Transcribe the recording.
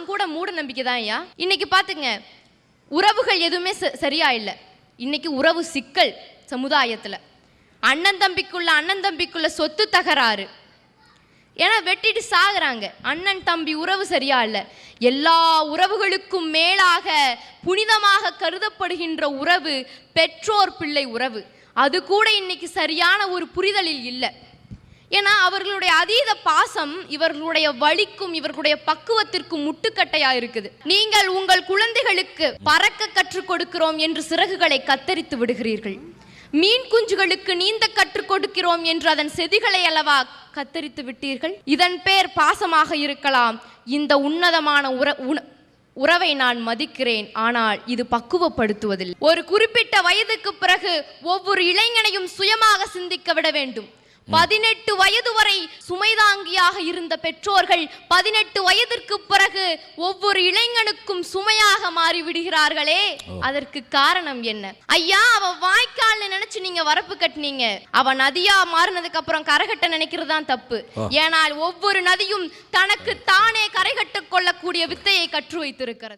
பாசம் கூட மூட நம்பிக்கை தான் ஐயா. இன்னைக்கு பாத்துங்க உறவுகள் எதுவுமே சரியா இல்லை. இன்னைக்கு உறவு சிக்கல் சமுதாயத்தில். அண்ணன் தம்பிக்குள்ள அண்ணன் தம்பிக்குள்ள சொத்து தகராறு. ஏன்னா வெட்டிட்டு சாகுறாங்க. அண்ணன் தம்பி உறவு சரியா இல்லை. எல்லா உறவுகளுக்கும் மேலாக புனிதமாக கருதப்படுகின்ற உறவு பெற்றோர் பிள்ளை உறவு. அது கூட இன்னைக்கு சரியான ஒரு புரிதலில் இல்லை. ஏன்னா அவர்களுடைய அதீத பாசம் இவர்களுடைய வழிக்கும் இவர்களுடைய பக்குவத்திற்கும் முட்டுக்கட்டையா இருக்குது. நீங்கள் உங்கள் குழந்தைகளுக்கு பறக்க கற்றுக் கொடுக்கிறோம் என்று சிறகுகளை கத்தரித்து விடுகிறீர்கள். மீன் குஞ்சுகளுக்கு நீந்த கற்றுக் கொடுக்கிறோம் என்று அதன் செதிகளை அல்லவா கத்தரித்து விட்டீர்கள். இதன் பேர் பாசமாக இருக்கலாம். இந்த உன்னதமான உற உண- உறவை நான் மதிக்கிறேன். ஆனால் இது பக்குவப்படுத்துவதில் ஒரு குறிப்பிட்ட வயதுக்கு பிறகு ஒவ்வொரு இளைஞனையும் சுயமாக சிந்திக்க விட வேண்டும். பதினெட்டு வயது வரை சுமைதாங்கியாக இருந்த பெற்றோர்கள் பதினெட்டு வயதிற்கு பிறகு ஒவ்வொரு இளைஞனுக்கும் சுமையாக மாறி விடுகிறார்களே அதற்கு காரணம் என்ன? ஐயா அவ வாய்க்கால்னு நினைச்சு நீங்க வரப்பு கட்டினீங்க. அவ நதியா மாறினதுக்கு அப்புறம் கரைகட்ட நினைக்கிறது தான் தப்பு. ஏனால் ஒவ்வொரு நதியும் தனக்கு தானே கரைகட்டு கொள்ளக்கூடிய வித்தையை கற்று வைத்திருக்கிறது.